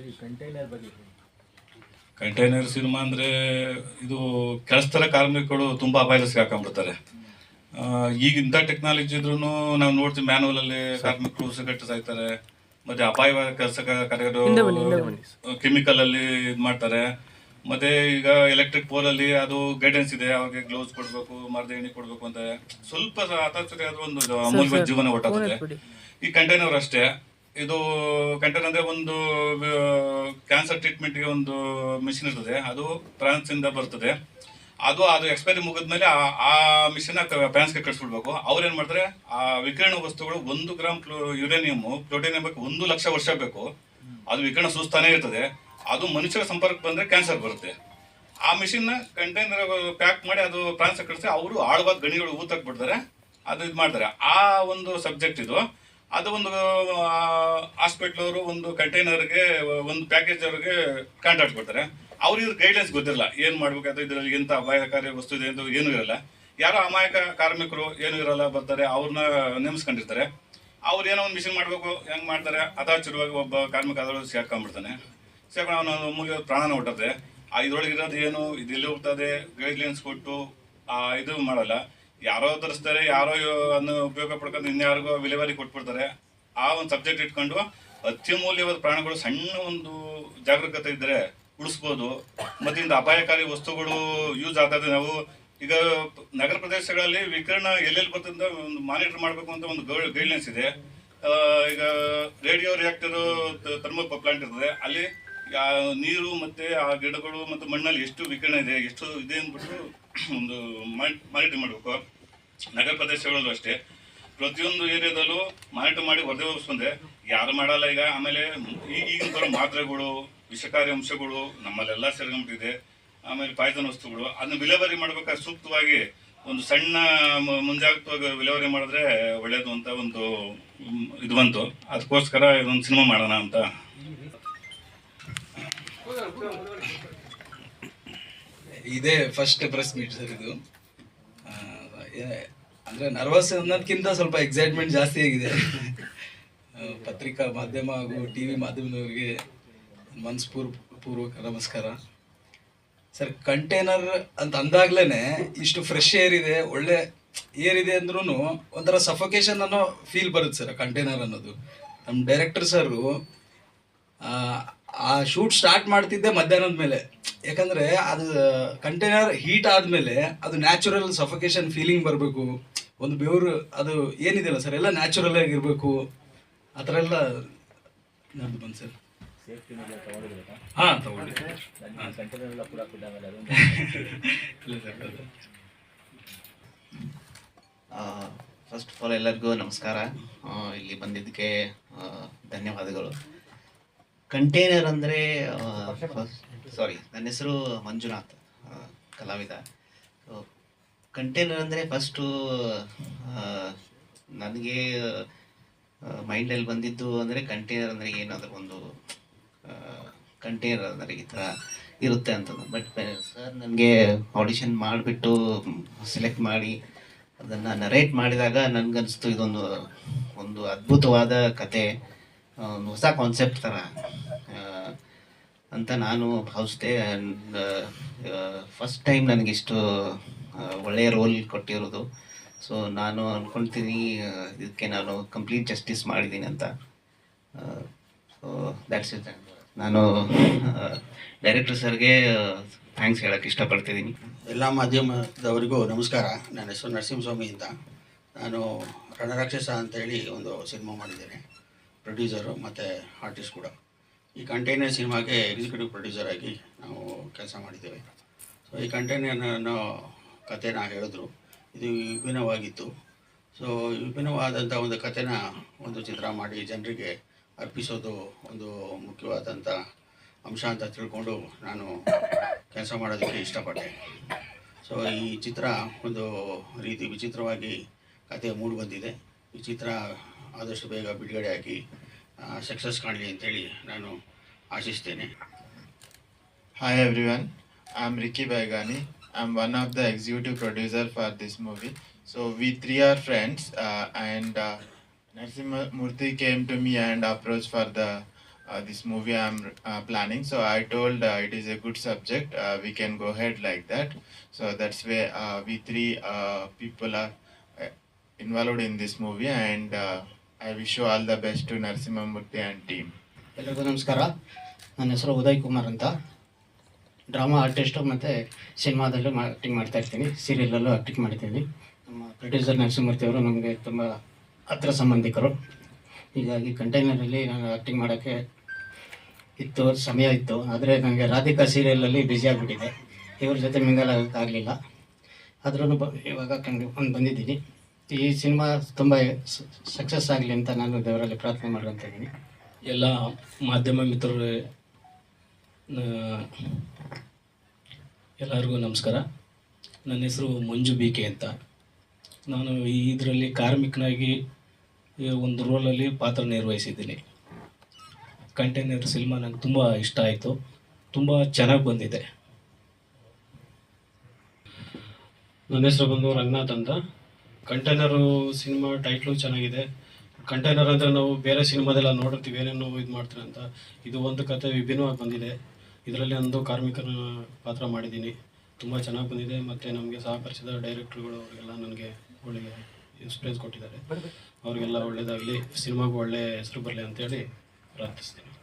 ಈ ಕಂಟೈನರ್ ಬಗ್ಗೆ ಹೇಳಿ. ಕಂಟೈನರ್ ಸಿನಿಮಾ ಅಂದರೆ ಇದು ಕೆಲಸದ ಕಾರ್ಮಿಕರು ತುಂಬ ಅಪಾಯಕ್ಕೆ ಹಾಕೊಂಡ್ಬಿಡ್ತಾರೆ. ಆ, ಈಗ ಇಂಥ ಟೆಕ್ನಾಲಜಿ ಇದ್ರೂ ನಾವು ನೋಡ್ತೀವಿ ಮ್ಯಾನುವಲ್ ಅಲ್ಲಿ ಕಾರ್ಮಿಕರು ಉಸಿರುಗಟ್ಟು ಸಾಯ್ತಾರೆ ಮತ್ತೆ ಅಪಾಯ ಕೆಲಸ ಕಾರ್ಯಗಳು ಕೆಮಿಕಲ್ ಅಲ್ಲಿ ಇದು ಮಾಡ್ತಾರೆ. ಮತ್ತೆ ಈಗ ಎಲೆಕ್ಟ್ರಿಕ್ ಪೋಲ್ ಅಲ್ಲಿ ಅದು ಗೈಡೆನ್ಸ್ ಇದೆ ಅವ್ರಿಗೆ ಗ್ಲೌಸ್ ಕೊಡ್ಬೇಕು ಮರದ ಎಣ್ಣೆ ಕೊಡ್ಬೇಕು ಅಂತ. ಸ್ವಲ್ಪ ಅತಾಚಾರ ಅದು ಒಂದು ಅಮೂಲ್ಯ ಜೀವನ ಒಟ್ಟಾಗುತ್ತೆ. ಈ ಕಂಟೈನರ್ ಅಷ್ಟೇ. ಇದು ಕಂಟೈನರ್ ಅಂದ್ರೆ ಒಂದು ಕ್ಯಾನ್ಸರ್ ಟ್ರೀಟ್ಮೆಂಟ್ಗೆ ಒಂದು ಮಿಷಿನ್ ಇರ್ತದೆ. ಅದು ಫ್ರಾನ್ಸ್ ಇಂದ ಬರ್ತದೆ. ಅದು ಅದು ಎಕ್ಸ್ಪೈರಿ ಮುಗಿದ್ಮೇಲೆ ಆ- ಆ ಮಿಷನ್ ಫ್ರಾನ್ಸ್ಗೆ ಕಳಿಸ್ಬಿಡ್ಬೇಕು. ಅವ್ರು ಏನ್ ಮಾಡ್ತಾರೆ, ಆ ವಿಕಿರಣ ವಸ್ತುಗಳು ಒಂದು ಗ್ರಾಮ್ ಯುರೇನಿಯಂ ಪ್ಲೂಟೋನಿಯಂ ಬೇಕು ಒಂದು ಲಕ್ಷ ವರ್ಷ ಬೇಕು. ಅದು ವಿಕಿರಣ ಸೂಸ್ತಾನೆ ಇರ್ತದೆ. ಅದು ಮನುಷ್ಯರ ಸಂಪರ್ಕ ಬಂದ್ರೆ ಕ್ಯಾನ್ಸರ್ ಬರುತ್ತೆ. ಆ ಮಿಷಿನ್ ಕಂಟೈನರ್ ಪ್ಯಾಕ್ ಮಾಡಿ ಅದು ಫ್ರಾನ್ಸ್ ಕಳಿಸಿ, ಅವರು ಆಳವಾದ ಗಣಿಗಳು ಊತಕ್ ಬಿಡ್ತಾರೆ. ಅದು ಇದು ಮಾಡ್ತಾರೆ. ಆ ಒಂದು ಸಬ್ಜೆಕ್ಟ್ ಇದು. ಅದು ಒಂದು ಹಾಸ್ಪಿಟ್ಲ್ ಅವರು ಒಂದು ಕಂಟೈನರ್ಗೆ ಒಂದು ಪ್ಯಾಕೇಜ್ ಅವ್ರಿಗೆ ಕಾಂಟ್ರಾಕ್ಟ್ ಕೊಡ್ತಾರೆ. ಅವ್ರಿಗೆ ಇವ್ರ ಗೈಡ್ಲೈನ್ಸ್ ಗೊತ್ತಿರಲ್ಲ, ಏನ್ ಮಾಡ್ಬೇಕಾದ್ರೆ ಇದರಲ್ಲಿ, ಎಂತ ಅಪಾಯಕಾರಿ ವಸ್ತು ಇದೆ ಅಂತ ಏನೂ ಇರಲ್ಲ. ಯಾರೋ ಅಮಾಯಕ ಕಾರ್ಮಿಕರು ಏನೂ ಇರಲ್ಲ, ಬರ್ತಾರೆ, ಅವ್ರನ್ನ ನೇಮಿಸ್ಕೊಂಡಿರ್ತಾರೆ. ಅವ್ರು ಏನೋ ಒಂದು ಮಿಷನ್ ಮಾಡಬೇಕು, ಹೆಂಗ್ ಮಾಡ್ತಾರೆ ಅದಾಚಿರುವಾಗ ಒಬ್ಬ ಕಾರ್ಮಿಕ ಅದರೊಳಗೆ ಸೇರ್ಕೊಂಡ್ಬಿಡ್ತಾನೆ ಸೇರ್ಕೊಂಡು ಅವನ ಮುಗಿಯೋ ಪ್ರಾಣನ ಹುಟ್ಟುತ್ತೆ ಆ ಇದ್ರೊಳಗೆ ಇರೋದು ಏನು ಇದು ಇಲ್ಲಿ ಹೋಗ್ತದೆ ಗೈಡ್ಲೈನ್ಸ್ ಕೊಟ್ಟು, ಆ, ಇದು ಮಾಡಲ್ಲ. ಯಾರೋ ತರಿಸ್ತಾರೆ ಯಾರೋ ಅನ್ನು ಉಪಯೋಗ ಪಡ್ಕೊಂಡು ಇನ್ಯಾರಿಗೋ ವಿಲೇವಾರಿ ಕೊಟ್ಬಿಡ್ತಾರೆ. ಆ ಒಂದು ಸಬ್ಜೆಕ್ಟ್ ಇಟ್ಕೊಂಡು ಅತ್ಯಮೂಲ್ಯವಾದ ಪ್ರಾಣಗಳು ಸಣ್ಣ ಒಂದು ಜಾಗರೂಕತೆ ಇದ್ದರೆ ಉಳಿಸ್ಬೋದು. ಮತ್ತೆ ಇಂದ ಅಪಾಯಕಾರಿ ವಸ್ತುಗಳು ಯೂಸ್ ಆಗ್ತದೆ ನಾವು ಈಗ ನಗರ ಪ್ರದೇಶಗಳಲ್ಲಿ ವಿಕಿರಣ ಎಲ್ಲೆಲ್ಲಿ ಬರ್ತದೆ ಒಂದು ಮಾನಿಟರ್ ಮಾಡಬೇಕು ಅಂತ ಒಂದು ಗೈಡ್ಲೈನ್ಸ್ ಇದೆ. ಈಗ ರೇಡಿಯೋ ರಿಯಾಕ್ಟರ್ ಥರ್ಮಲ್ ಪ್ಲಾಂಟ್ ಇರ್ತದೆ. ಅಲ್ಲಿ ನೀರು ಮತ್ತೆ ಆ ಗಿಡಗಳು ಮತ್ತು ಮಣ್ಣಲ್ಲಿ ಎಷ್ಟು ವಿಕಿರಣ ಇದೆ, ಎಷ್ಟು ಇದೆ ಅಂದ್ಬಿಟ್ಟು ಒಂದು ಮಾನಿಟರ್ ಮಾಡಬೇಕು. ನಗರ ಪ್ರದೇಶಗಳಲ್ಲೂ ಅಷ್ಟೇ. ಪ್ರತಿಯೊಂದು ಏರಿಯಾದಲ್ಲೂ ಮಾರಾಟ ಮಾಡಿ ವರದಿ ಹೋಗಿಸ್ಕೊಂಡೆ ಯಾರು ಮಾಡಲ್ಲ ಈಗ. ಆಮೇಲೆ ಈಗಿನ ಬರೋ ಮಾತ್ರೆಗಳು, ವಿಷಕಾರಿ ಅಂಶಗಳು ನಮ್ಮಲ್ಲೆಲ್ಲ ಸೇರ್ಕೊಂಡ್ಬಿಟ್ಟಿದೆ. ಆಮೇಲೆ ಪಾಯ್ತನ ವಸ್ತುಗಳು. ಅದನ್ನ ವಿಲೇವಾರಿ ಮಾಡ್ಬೇಕಾದ್ರೆ ಸೂಕ್ತವಾಗಿ ಒಂದು ಸಣ್ಣ ಮುಂಜಾಗ್ರತವಾಗಿ ವಿಲೇವಾರಿ ಮಾಡಿದ್ರೆ ಒಳ್ಳೇದು ಅಂತ ಒಂದು, ಇದು ಬಂತು. ಅದಕ್ಕೋಸ್ಕರ ಇದೊಂದು ಸಿನಿಮಾ ಮಾಡೋಣ ಅಂತ ಇದೇ ಫಸ್ಟ್ ಪ್ರೆಸ್ ಮೀಟ್ ಸರ್ ಇದು. ಅಂದ್ರೆ ನರ್ವಸ್ ಅನ್ನೋದಕ್ಕಿಂತ ಸ್ವಲ್ಪ ಎಕ್ಸೈಟ್ಮೆಂಟ್ ಜಾಸ್ತಿ ಆಗಿದೆ. ಪತ್ರಿಕಾ ಮಾಧ್ಯಮ ಹಾಗೂ ಟಿ ವಿ ಮಾಧ್ಯಮದವರಿಗೆ ಮನಸ್ಪೂರ್ ಪೂರ್ವಕ ನಮಸ್ಕಾರ. ಸರ್ ಕಂಟೈನರ್ ಅಂತ ಅಂದಾಗ್ಲೇನೆ ಇಷ್ಟು ಫ್ರೆಶ್ ಏರ್ ಇದೆ, ಒಳ್ಳೆ ಏರ್ ಇದೆ ಅಂದ್ರೂ ಒಂಥರ ಸಫೋಕೇಶನ್ ಅನ್ನೋ ಫೀಲ್ ಬರುತ್ತೆ ಸರ್ ಕಂಟೈನರ್ ಅನ್ನೋದು. ನಮ್ಮ ಡೈರೆಕ್ಟರ್ ಸರು ಆ, ಶೂಟ್ ಸ್ಟಾರ್ಟ್ ಮಾಡ್ತಿದ್ದೆ ಮಧ್ಯಾಹ್ನದ ಮೇಲೆ. ಯಾಕಂದ್ರೆ ಅದು ಕಂಟೈನರ್ ಹೀಟ್ ಆದ್ಮೇಲೆ ಅದು ನ್ಯಾಚುರಲ್ ಸಫೋಕೇಶನ್ ಫೀಲಿಂಗ್ ಬರಬೇಕು. ಒಂದು ಬೆವರು ಅದು ಏನಿದೆಯಲ್ಲ ಸರ್ ಎಲ್ಲ ನ್ಯಾಚುರಲ್ ಆಗಿರ್ಬೇಕು ಆ ಥರ ಎಲ್ಲ ನಮ್ದು ಬಂದು ಸರ್ ಹಾಂ ಫಸ್ಟ್ ಆಫ್ ಆಲ್ ಎಲ್ಲರಿಗೂ ನಮಸ್ಕಾರ. ಇಲ್ಲಿ ಬಂದಿದ್ದಕ್ಕೆ ಧನ್ಯವಾದಗಳು. ಕಂಟೈನರ್ ಅಂದರೆ ಸಾರಿ ನನ್ನ ಹೆಸರು ಮಂಜುನಾಥ್ ಕಲಾವಿದ. ಕಂಟೈನರ್ ಅಂದರೆ ಫಸ್ಟು ನನಗೆ ಮೈಂಡಲ್ಲಿ ಬಂದಿದ್ದು ಅಂದರೆ ಕಂಟೈನರ್ ಅಂದರೆ ಏನಾದರೂ ಒಂದು ಕಂಟೈನರ್ ಅಂದರೆ ಈ ಥರ ಇರುತ್ತೆ ಅಂತ ಬಟ್ ಸರ್ ನನಗೆ ಆಡಿಷನ್ ಮಾಡಿಬಿಟ್ಟು ಸೆಲೆಕ್ಟ್ ಮಾಡಿ ಅದನ್ನು ನರೇಟ್ ಮಾಡಿದಾಗ ನನಗನ್ನಿಸ್ತು ಇದೊಂದು ಒಂದು ಅದ್ಭುತವಾದ ಕತೆ. ಹೊಸ ಕಾನ್ಸೆಪ್ಟ್ ಥರ ಅಂತ ನಾನು ಭಾವಿಸ್ದೆ. ಆ್ಯಂಡ್ ಫಸ್ಟ್ ಟೈಮ್ ನನಗಿಷ್ಟು ಒಳ್ಳೆಯ ರೋಲ್ ಕೊಟ್ಟಿರೋದು. ಸೊ ನಾನು ಅಂದ್ಕೊಳ್ತೀನಿ ಇದಕ್ಕೆ ನಾನು ಕಂಪ್ಲೀಟ್ ಜಸ್ಟಿಸ್ ಮಾಡಿದ್ದೀನಿ ಅಂತ. ಸೊ ದ್ಯಾಟ್ಸ್ ಇಟ್ ನಾನು ಡೈರೆಕ್ಟರ್ ಸರ್ಗೆ ಥ್ಯಾಂಕ್ಸ್ ಹೇಳೋಕ್ಕೆ ಇಷ್ಟಪಡ್ತಿದ್ದೀನಿ. ಎಲ್ಲ ಮಾಧ್ಯಮದವರಿಗೂ ನಮಸ್ಕಾರ. ನನ್ನ ಹೆಸರು ನರಸಿಂಹಸ್ವಾಮಿ ಅಂತ. ನಾನು ರಣರಾಕ್ಷಸ ಅಂತೇಳಿ ಒಂದು ಸಿನಿಮಾ ಮಾಡಿದ್ದೇನೆ. ಪ್ರೊಡ್ಯೂಸರು ಮತ್ತು ಆರ್ಟಿಸ್ಟ್ ಕೂಡ. ಈ ಕಂಟೈನರ್ ಸಿನಿಮಾಗೆ ಎಕ್ಸಿಕ್ಯೂಟಿವ್ ಪ್ರೊಡ್ಯೂಸರ್ ಆಗಿ ನಾವು ಕೆಲಸ ಮಾಡಿದ್ದೇವೆ. ಸೊ ಈ ಕಂಟೈನರ್ ಅನ್ನೋ ಕಥೆನ ಹೇಳಿದ್ರು. ಇದು ವಿಭಿನ್ನವಾಗಿತ್ತು. ಸೊ ವಿಭಿನ್ನವಾದಂಥ ಒಂದು ಕಥೆನ ಒಂದು ಚಿತ್ರ ಮಾಡಿ ಜನರಿಗೆ ಅರ್ಪಿಸೋದು ಒಂದು ಮುಖ್ಯವಾದಂಥ ಅಂಶ ಅಂತ ತಿಳ್ಕೊಂಡು ನಾನು ಕೆಲಸ ಮಾಡೋದಕ್ಕೆ ಇಷ್ಟಪಟ್ಟೆ. ಸೊ ಈ ಚಿತ್ರ ಒಂದು ರೀತಿ ವಿಚಿತ್ರವಾಗಿ ಕತೆ ಮೂಡಿ ಬಂದಿದೆ. ಈ ಚಿತ್ರ ಆದಷ್ಟು ಬೇಗ ಬಿಡುಗಡೆ ಆಗಿ ಸಕ್ಸಸ್ ಕಾಣಲಿ ಅಂತೇಳಿ ನಾನು ಆಶಿಸ್ತೇನೆ Hi everyone, I'm Ricky Baigani. I'm one of the executive producer for this movie. So we three are friends, uh, and uh, Narsimha Murthy came to me and approached for the uh, this movie I'm uh, planning. So I told uh, it is a good subject. Uh, we can go ahead like that. So that's where uh, we three uh, people are uh, involved in this movie, and uh, I wish you all the best Narasimhamurthy and team. ಎಲ್ಲರಿಗೂ ನಮಸ್ಕಾರ. ನನ್ನ ಹೆಸರು ಉದಯ್ ಕುಮಾರ್ ಅಂತ. Drama artist ಮತ್ತು ಸಿನಿಮಾದಲ್ಲೂ acting ಮಾಡ್ತಾ ಇರ್ತೀನಿ. ಸೀರಿಯಲಲ್ಲೂ acting ಮಾಡ್ತೀನಿ ನಮ್ಮ ಪ್ರೊಡ್ಯೂಸರ್ ನರಸಿಂಹಮೂರ್ತಿ ಅವರು ನಮಗೆ ತುಂಬ ಹತ್ರ ಸಂಬಂಧಿಕರು. ಹೀಗಾಗಿ ಕಂಟೈನರಲ್ಲಿ ನಾನು ಆ್ಯಕ್ಟಿಂಗ್ ಮಾಡೋಕ್ಕೆ ಇತ್ತು, ಸಮಯ ಇತ್ತು. ಆದರೆ ನನಗೆ ರಾಧಿಕಾ ಸೀರಿಯಲಲ್ಲಿ ಬ್ಯುಸಿ ಆಗಿಬಿಟ್ಟಿದೆ. ಇವ್ರ ಜೊತೆ ಮಿಂಗಲ್ ಆಗಲಿಲ್ಲ ಆದ್ರೂ ಬ ಇವಾಗ ಕಂಡು ಬಂದಿದ್ದೀನಿ. ಈ ಸಿನಿಮಾ ತುಂಬ ಸಕ್ಸಸ್ ಆಗಲಿ ಅಂತ ನಾನು ದೇವರಲ್ಲಿ ಪ್ರಾರ್ಥನೆ ಮಾಡ್ಕೊತ ಇದ್ದೀನಿ. ಎಲ್ಲ ಮಾಧ್ಯಮ ಮಿತ್ರರು ಎಲ್ಲರಿಗೂ ನಮಸ್ಕಾರ. ನನ್ನ ಹೆಸರು ಮಂಜು ಬಿ ಕೆ ಅಂತ. ನಾನು ಈ ಇದರಲ್ಲಿ ಕಾರ್ಮಿಕನಾಗಿ ಈ ಒಂದು ರೋಲಲ್ಲಿ ಪಾತ್ರ ನಿರ್ವಹಿಸಿದ್ದೀನಿ. ಕಂಟೈನರ್ ಸಿನಿಮಾ ನನಗೆ ತುಂಬ ಇಷ್ಟ ಆಯಿತು. ತುಂಬ ಚೆನ್ನಾಗಿ ಬಂದಿದೆ. ನನ್ನ ಹೆಸರು ಬಂದು ರಂಗನಾಥ್ ಅಂತ. ಕಂಟೈನರು ಸಿನಿಮಾ ಟೈಟ್ಲು ಚೆನ್ನಾಗಿದೆ. ಕಂಟೈನರ್ ಅಂದರೆ ನಾವು ಬೇರೆ ಸಿನಿಮಾದೆಲ್ಲ ನೋಡಿರ್ತೀವಿ ಏನೇನೋ ಇದು ಮಾಡ್ತಾರೆ ಅಂತ. ಇದು ಒಂದು ಕತೆ ವಿಭಿನ್ನವಾಗಿ ಬಂದಿದೆ. ಇದರಲ್ಲಿ ಒಂದು ಕಾರ್ಮಿಕರ ಪಾತ್ರ ಮಾಡಿದ್ದೀನಿ. ತುಂಬ ಚೆನ್ನಾಗಿ ಬಂದಿದೆ. ಮತ್ತು ನಮಗೆ ಸಹಕರಿಸಿದ ಡೈರೆಕ್ಟ್ರುಗಳು ಅವರಿಗೆಲ್ಲ ನನಗೆ ಒಳ್ಳೆಯ ಇನ್ಸ್ಪಿರೆನ್ಸ್ ಕೊಟ್ಟಿದ್ದಾರೆ. ಅವರಿಗೆಲ್ಲ ಒಳ್ಳೆಯದಾಗಲಿ ಸಿನಿಮಾಗೂ ಒಳ್ಳೆ ಹೆಸರು ಬರಲಿ ಅಂತೇಳಿ ಪ್ರಾರ್ಥಿಸ್ತೀನಿ.